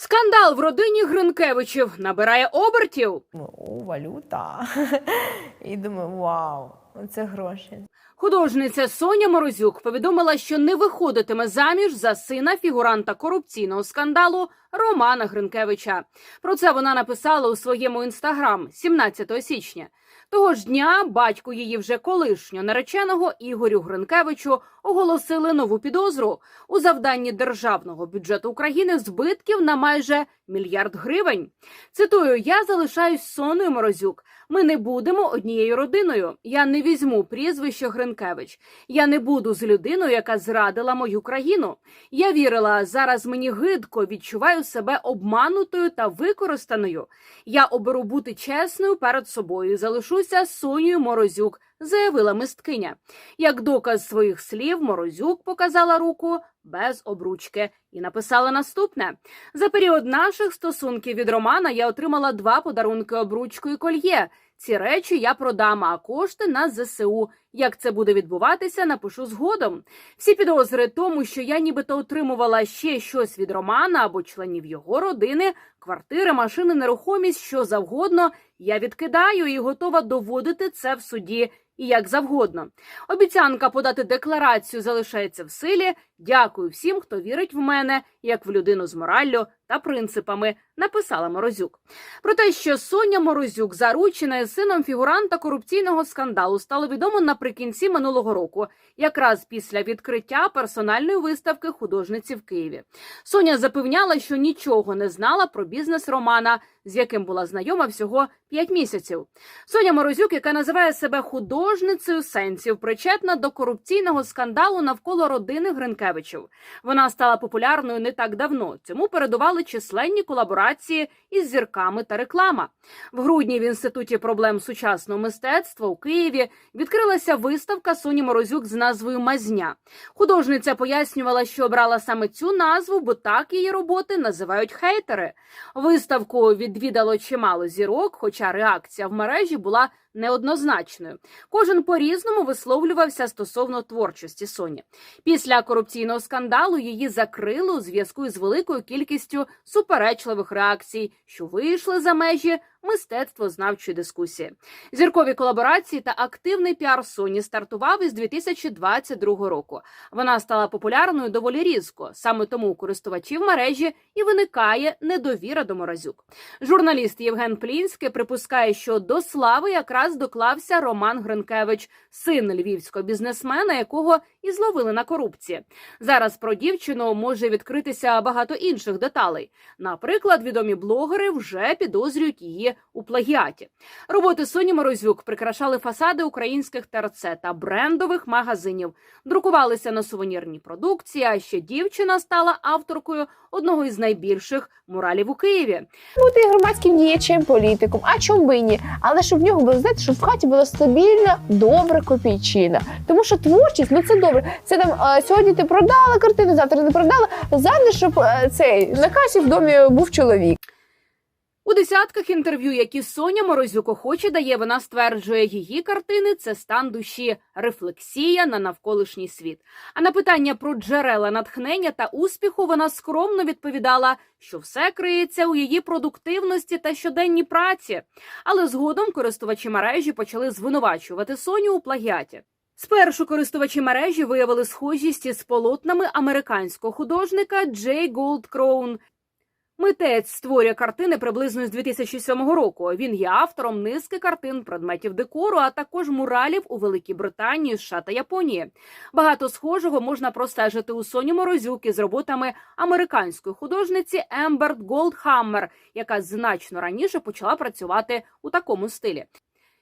Скандал в родині Гринкевичів набирає обертів. О, валюта. І думаю, вау, це гроші. Художниця Соня Морозюк повідомила, що не виходитиме заміж за сина фігуранта корупційного скандалу Романа Гринкевича. Про це вона написала у своєму інстаграм 17 січня. Того ж дня батьку її вже колишнього нареченого Ігорю Гринкевичу оголосили нову підозру у завданні державного бюджету України збитків на майже мільярд гривень. Цитую: я залишаюсь Соною Морозюк. Ми не будемо однією родиною. Я не візьму прізвище Гринкевич. Я не буду з людиною, яка зрадила мою країну. Я вірила, зараз мені гидко відчуваю себе обманутою та використаною. Я оберу бути чесною перед собою. Залишуся Сонію Морозюк, заявила мисткиня. Як доказ своїх слів, Морозюк показала руку без обручки і написала наступне: за період наших стосунків від Романа я отримала два подарунки обручку і кольє. Ці речі я продам, а кошти на ЗСУ. Як це буде відбуватися, напишу згодом. Всі підозри тому, що я нібито отримувала ще щось від Романа або членів його родини, квартири, машини, нерухомість, що завгодно. Я відкидаю і готова доводити це в суді. І як завгодно. Обіцянка подати декларацію залишається в силі. Дякую всім, хто вірить в мене, як в людину з мораллю та принципами, написала Морозюк. Про те, що Соня Морозюк заручена із сином фігуранта корупційного скандалу, стало відомо наприкінці минулого року, якраз після відкриття персональної виставки художниці в Києві. Соня запевняла, що нічого не знала про бізнес Романа, з яким була знайома всього 5 місяців. Соня Морозюк, яка називає себе художницею сенсів, причетна до корупційного скандалу навколо родини Гринкевичів. Вона стала популярною не так давно. Цьому передували численні колаборації із зірками та реклама. В грудні в інституті проблем сучасного мистецтва у Києві відкрилася виставка Соні Морозюк з назвою Мазня. Художниця пояснювала, що обрала саме цю назву, бо так її роботи називають хейтери. Виставку відвідало чимало зірок, хоча реакція в мережі була неоднозначною. Кожен по-різному висловлювався стосовно творчості Соні. Після корупційного скандалу її закрили у зв'язку із великою кількістю суперечливих реакцій, що вийшли за межі мистецтвознавчої дискусії. Зіркові колаборації та активний піар Соні стартував із 2022 року. Вона стала популярною доволі різко. Саме тому у користувачів мережі і виникає недовіра до Морозюк. Журналіст Євген Плінський припускає, що до слави якраз доклався Роман Гринкевич, син львівського бізнесмена, якого і зловили на корупції. Зараз про дівчину може відкритися багато інших деталей. Наприклад, відомі блогери вже підозрюють її у плагіаті. Роботи Соні Морозюк прикрашали фасади українських ТРЦ та брендових магазинів, друкувалися на сувенірній продукції. А ще дівчина стала авторкою одного із найбільших муралів у Києві. Бути громадським діячем, політиком, а чому би ні? Але щоб в нього було знаєте, щоб в хаті була стабільна, добра копійчина. Тому що творчість, ну це добре. Це там е, сьогодні ти продала картину, завтра не продала. Завжди, щоб е, цей на касі в домі був чоловік. У десятках інтерв'ю, які Соня Морозюк охоче дає, вона стверджує, її картини це стан душі, рефлексія на навколишній світ. А на питання про джерела натхнення та успіху вона скромно відповідала, що все криється у її продуктивності та щоденній праці. Але згодом користувачі мережі почали звинувачувати Соню у плагіаті. Спершу користувачі мережі виявили схожість із полотнами американського художника Джей Голдкроун. Митець створює картини приблизно з 2007 року. Він є автором низки картин, предметів декору, а також муралів у Великій Британії, США та Японії. Багато схожого можна простежити у Соні Морозюк із роботами американської художниці Емберт Голдхаммер, яка значно раніше почала працювати у такому стилі.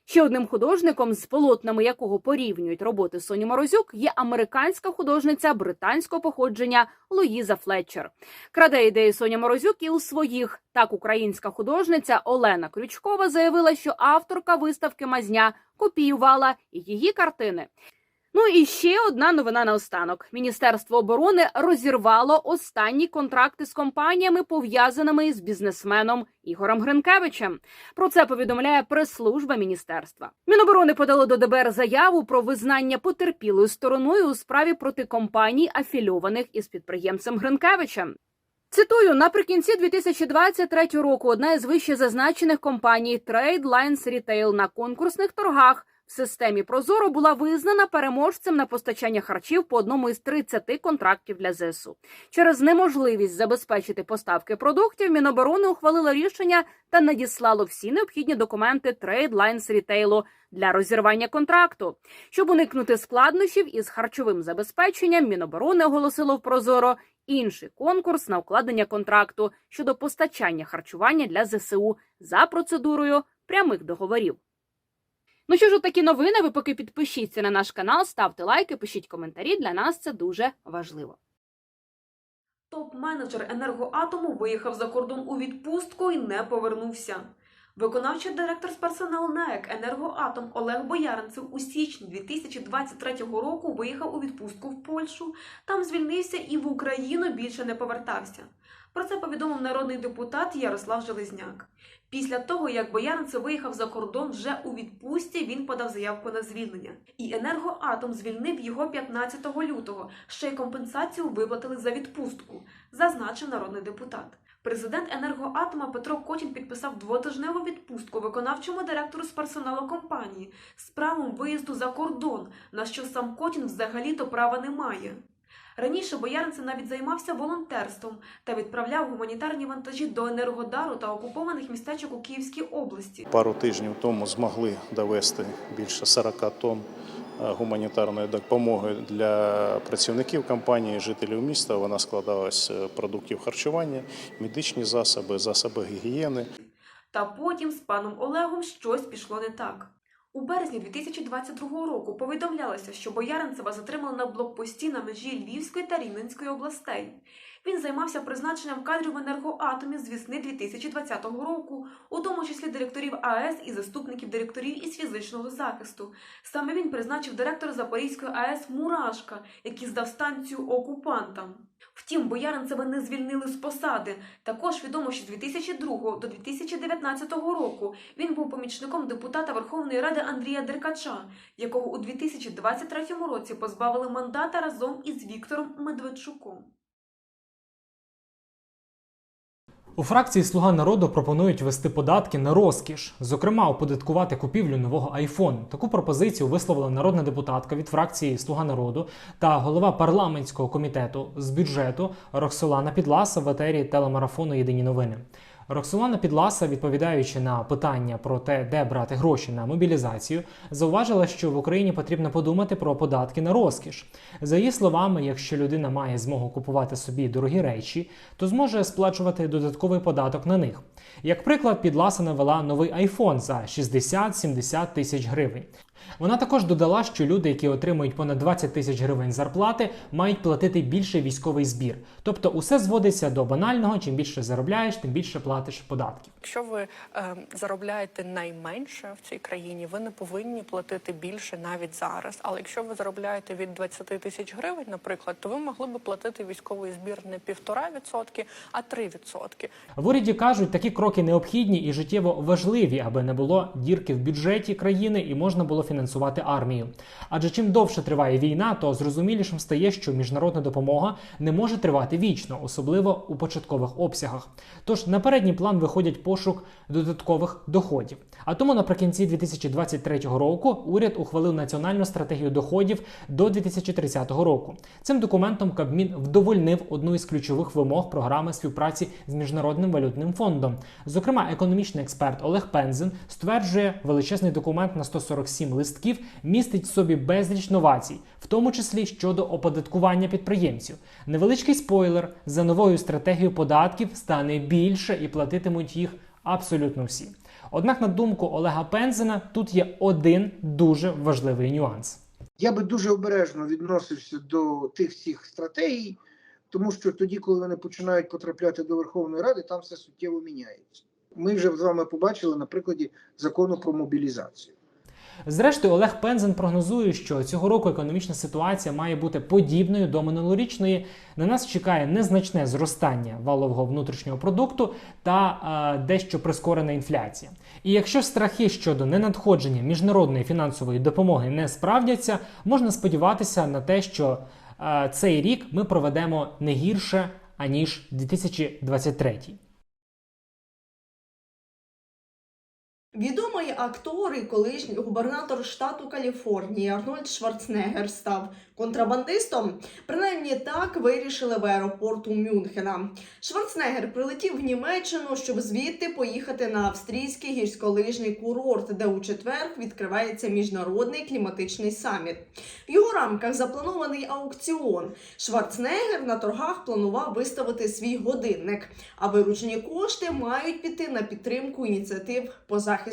Ще одним художником, з полотнами якого порівнюють роботи Соні Морозюк, є американська художниця британського походження Луїза Флетчер. Краде ідеї Соня Морозюк і у своїх. Так, українська художниця Олена Крючкова заявила, що авторка виставки Мазня копіювала її картини. Ну і ще одна новина наостанок: Міністерство оборони розірвало останні контракти з компаніями, пов'язаними з бізнесменом Ігорем Гринкевичем. Про це повідомляє прес-служба міністерства. Міноборони подало до ДБР заяву про визнання потерпілою стороною у справі проти компаній, афільованих із підприємцем Гринкевичем. Цитую, наприкінці 2023 року одна із вище зазначених компаній Trade Lines Retail на конкурсних торгах в системі Прозоро була визнана переможцем на постачання харчів по одному із 30 контрактів для ЗСУ. Через неможливість забезпечити поставки продуктів Міноборони ухвалило рішення та надіслало всі необхідні документи Lines Retail для розірвання контракту. Щоб уникнути складнощів із харчовим забезпеченням, Міноборони оголосило в Прозоро інший конкурс на укладення контракту щодо постачання харчування для ЗСУ за процедурою прямих договорів. Ну що ж, такі новини. Ви поки підпишіться на наш канал, ставте лайки, пишіть коментарі. Для нас це дуже важливо. Топ-менеджер енергоатому виїхав за кордон у відпустку і не повернувся. Виконавчий директор з персоналу НАЕК «Енергоатом» Олег Бояринцев у січні 2023 року виїхав у відпустку в Польщу. Там звільнився і в Україну більше не повертався. Про це повідомив народний депутат Ярослав Железняк. Після того, як Бояринцев виїхав за кордон вже у відпустці, він подав заявку на звільнення. І «Енергоатом» звільнив його 15 лютого. Ще й компенсацію виплатили за відпустку, зазначив народний депутат. Президент енергоатома Петро Котін підписав двотижневу відпустку виконавчому директору з персоналу компанії з правом виїзду за кордон, на що сам Котін взагалі-то права не має. Раніше Бояринцев навіть займався волонтерством та відправляв гуманітарні вантажі до Енергодару та окупованих містечок у Київській області. Пару тижнів тому змогли довести більше 40 тонн гуманітарної допомоги для працівників компанії, жителів міста. Вона складалась з продуктів харчування, медичні засоби, засоби гігієни. Та потім з паном Олегом щось пішло не так. У березні 2022 року повідомлялося, що Бояринцева затримали на блокпості на межі Львівської та Рівненської областей. Він займався призначенням кадрів в енергоатомі з весни 2020 року, у тому числі директорів АЕС і заступників директорів із фізичного захисту. Саме він призначив директора Запорізької АЕС Мурашка, який здав станцію окупантам. Втім, Бояринцева не звільнили з посади. Також відомо, що з 2002 до 2019 року він був помічником депутата Верховної Ради Андрія Деркача, якого у 2023 році позбавили мандата разом із Віктором Медведчуком. У фракції Слуга народу пропонують ввести податки на розкіш, зокрема, оподаткувати купівлю нового айфону. Таку пропозицію висловила народна депутатка від фракції Слуга народу та голова парламентського комітету з бюджету Роксолана Підласа в етері телемарафону Єдині новини. Роксолана Підласа, відповідаючи на питання про те, де брати гроші на мобілізацію, зауважила, що в Україні потрібно подумати про податки на розкіш. За її словами, якщо людина має змогу купувати собі дорогі речі, то зможе сплачувати додатковий податок на них. Як приклад, Підласа навела новий iPhone за 60-70 тисяч гривень. Вона також додала, що люди, які отримують понад 20 тисяч гривень зарплати, мають платити більше військовий збір. Тобто, усе зводиться до банального: чим більше заробляєш, тим більше платиш податків. Якщо ви е, заробляєте найменше в цій країні, ви не повинні платити більше навіть зараз. Але якщо ви заробляєте від 20 тисяч гривень, наприклад, то ви могли би платити військовий збір не півтора відсотки, а три відсотки. В уряді кажуть, такі кроки необхідні і життєво важливі, аби не було дірки в бюджеті країни і можна було фінансувати армію. Адже чим довше триває війна, то зрозумілішим стає, що міжнародна допомога не може тривати вічно, особливо у початкових обсягах. Тож на передній план виходять пошук додаткових доходів. А тому наприкінці 2023 року уряд ухвалив національну стратегію доходів до 2030 року. Цим документом Кабмін вдовольнив одну із ключових вимог програми співпраці з міжнародним валютним фондом. Зокрема, економічний експерт Олег Пензен стверджує, величезний документ на 147 листків містить в собі безліч новацій, в тому числі щодо оподаткування підприємців. Невеличкий спойлер: за новою стратегією податків стане більше і платитимуть їх абсолютно всі. Однак, на думку Олега Пензена, тут є один дуже важливий нюанс. Я би дуже обережно відносився до тих всіх стратегій, тому що тоді, коли вони починають потрапляти до Верховної Ради, там все суттєво міняється. Ми вже з вами побачили на прикладі закону про мобілізацію. Зрештою, Олег Пензен прогнозує, що цього року економічна ситуація має бути подібною до минулорічної. На нас чекає незначне зростання валового внутрішнього продукту та е, дещо прискорена інфляція. І якщо страхи щодо ненадходження міжнародної фінансової допомоги не справдяться, можна сподіватися на те, що е, цей рік ми проведемо не гірше. аніж 2023. Відомий актор і колишній губернатор штату Каліфорнії Арнольд Шварценеггер став контрабандистом. Принаймні так вирішили в аеропорту Мюнхена. Шварценеггер прилетів в Німеччину, щоб звідти поїхати на австрійський гірськолижний курорт, де у четвер відкривається міжнародний кліматичний саміт. В його рамках запланований аукціон. Шварценеггер на торгах планував виставити свій годинник, а виручені кошти мають піти на підтримку ініціатив по захисту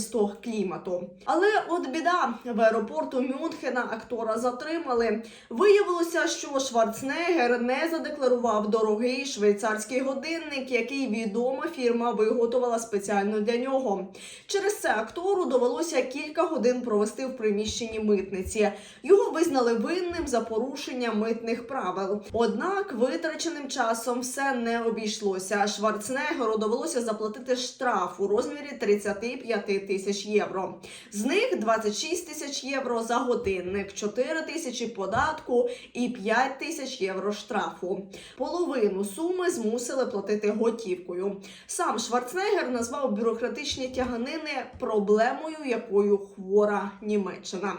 клімату. Але от біда в аеропорту Мюнхена актора затримали. Виявилося, що Шварценеггер не задекларував дорогий швейцарський годинник, який відома фірма виготовила спеціально для нього. Через це актору довелося кілька годин провести в приміщенні митниці. Його визнали винним за порушення митних правил. Однак витраченим часом все не обійшлося. Шварценеггеру довелося заплатити штраф у розмірі 35 тисяч євро. З них 26 тисяч євро за годинник, 4 тисячі податку і 5 тисяч євро штрафу. Половину суми змусили платити готівкою. Сам Шварценеггер назвав бюрократичні тяганини проблемою, якою хвора Німеччина.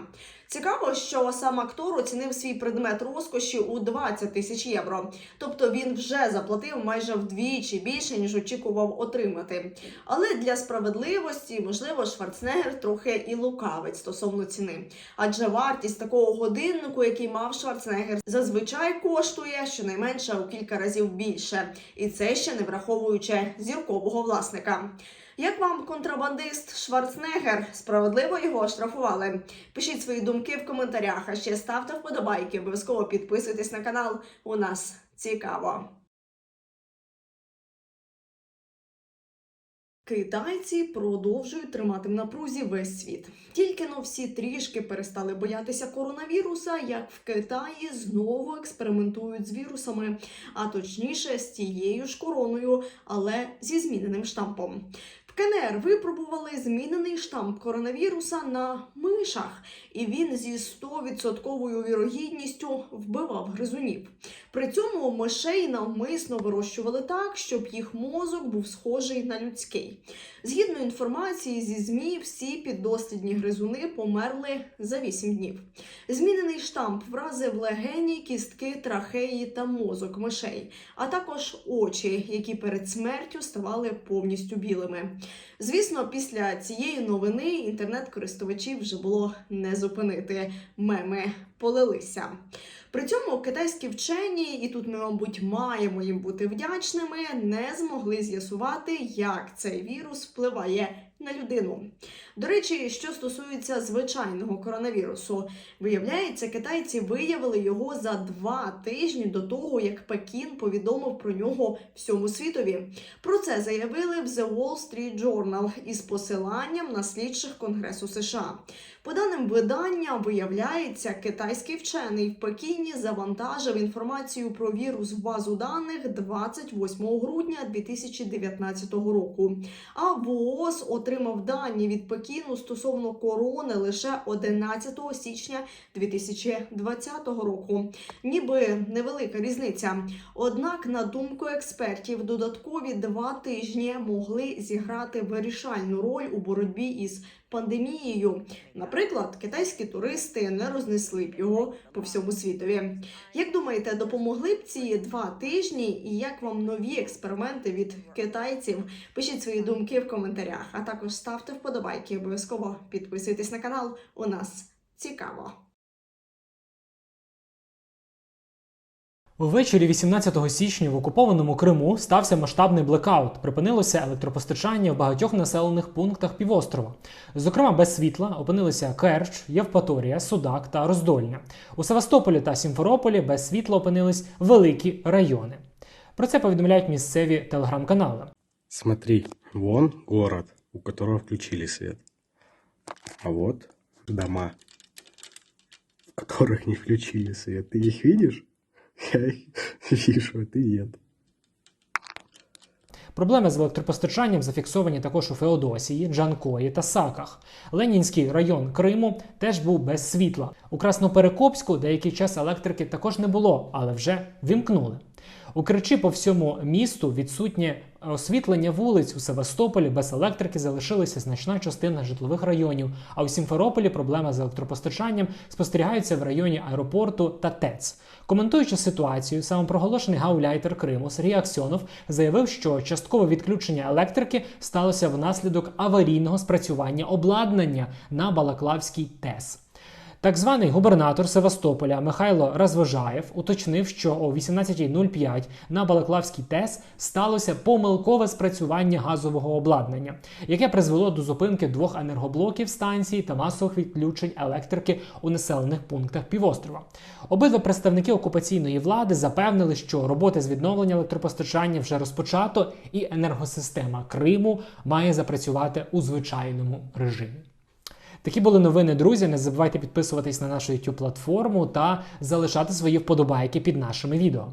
Цікаво, що сам актор оцінив свій предмет розкоші у 20 тисяч євро. Тобто він вже заплатив майже вдвічі більше, ніж очікував отримати. Але для справедливості, можливо, Шварценеггер трохи і лукавить стосовно ціни. Адже вартість такого годиннику, який мав Шварценеггер, зазвичай коштує щонайменше у кілька разів більше. І це ще не враховуючи зіркового власника. Як вам контрабандист Шварценеггер? Справедливо його штрафували? Пишіть свої думки в коментарях, а ще ставте вподобайки, обов'язково підписуйтесь на канал. У нас цікаво. Китайці продовжують тримати в напрузі весь світ. Тільки но всі трішки перестали боятися коронавіруса, як в Китаї знову експериментують з вірусами, а точніше з тією ж короною, але зі зміненим штампом. КНР випробували змінений штамп коронавіруса на мишах, і він зі 100% вірогідністю вбивав гризунів. При цьому мишей навмисно вирощували так, щоб їх мозок був схожий на людський. Згідно інформації зі ЗМІ, всі піддослідні гризуни померли за 8 днів. Змінений штамп вразив легені, кістки, трахеї та мозок мишей, а також очі, які перед смертю ставали повністю білими. Звісно, після цієї новини інтернет-користувачів вже було не зупинити. Меми полилися. При цьому китайські вчені, і тут ми, мабуть, маємо їм бути вдячними, не змогли з'ясувати, як цей вірус впливає на людину. До речі, що стосується звичайного коронавірусу, виявляється, китайці виявили його за два тижні до того, як Пекін повідомив про нього всьому світові. Про це заявили в The Wall Street Journal із посиланням на слідчих Конгресу США. По даним видання, виявляється, китайський вчений в Пекіні завантажив інформацію про вірус в базу даних 28 грудня 2019 року. А ВООЗ отримав дані від Пекіну стосовно корони лише 11 січня 2020 року. Ніби невелика різниця. Однак, на думку експертів, додаткові два тижні могли зіграти вирішальну роль у боротьбі із пандемією. Наприклад, китайські туристи не рознесли б його по всьому світові. Як думаєте, допомогли б ці два тижні, і як вам нові експерименти від китайців? Пишіть свої думки в коментарях, а також ставте вподобайки. Обов'язково підписуйтесь на канал. У нас цікаво. Увечері 18 січня в окупованому Криму стався масштабний блекаут. Припинилося електропостачання в багатьох населених пунктах півострова. Зокрема, без світла опинилися Керч, Євпаторія, Судак та Роздольня. У Севастополі та Сімферополі без світла опинились великі райони. Про це повідомляють місцеві телеграм-канали. Смотри, вон город, у которого включили свет. А вот дома, в которых не включили свет. Ты их видишь? Я нет. Проблеми з електропостачанням зафіксовані також у Феодосії, Джанкої та Саках. Ленінський район Криму теж був без світла. У Красноперекопську деякий час електрики також не було, але вже вімкнули. У Кричі по всьому місту відсутнє освітлення вулиць у Севастополі без електрики залишилася значна частина житлових районів. А у Сімферополі проблема з електропостачанням спостерігається в районі аеропорту та ТЕЦ. Коментуючи ситуацію, самопроголошений гауляйтер Криму Сергій Аксьонов заявив, що часткове відключення електрики сталося внаслідок аварійного спрацювання обладнання на Балаклавській ТЕС. Так званий губернатор Севастополя Михайло Розвожаєв уточнив, що о 18.05 на Балаклавській ТЕС сталося помилкове спрацювання газового обладнання, яке призвело до зупинки двох енергоблоків станції та масових відключень електрики у населених пунктах півострова. Обидва представники окупаційної влади запевнили, що роботи з відновлення електропостачання вже розпочато, і енергосистема Криму має запрацювати у звичайному режимі. Такі були новини, друзі. Не забувайте підписуватись на нашу YouTube платформу та залишати свої вподобайки під нашими відео.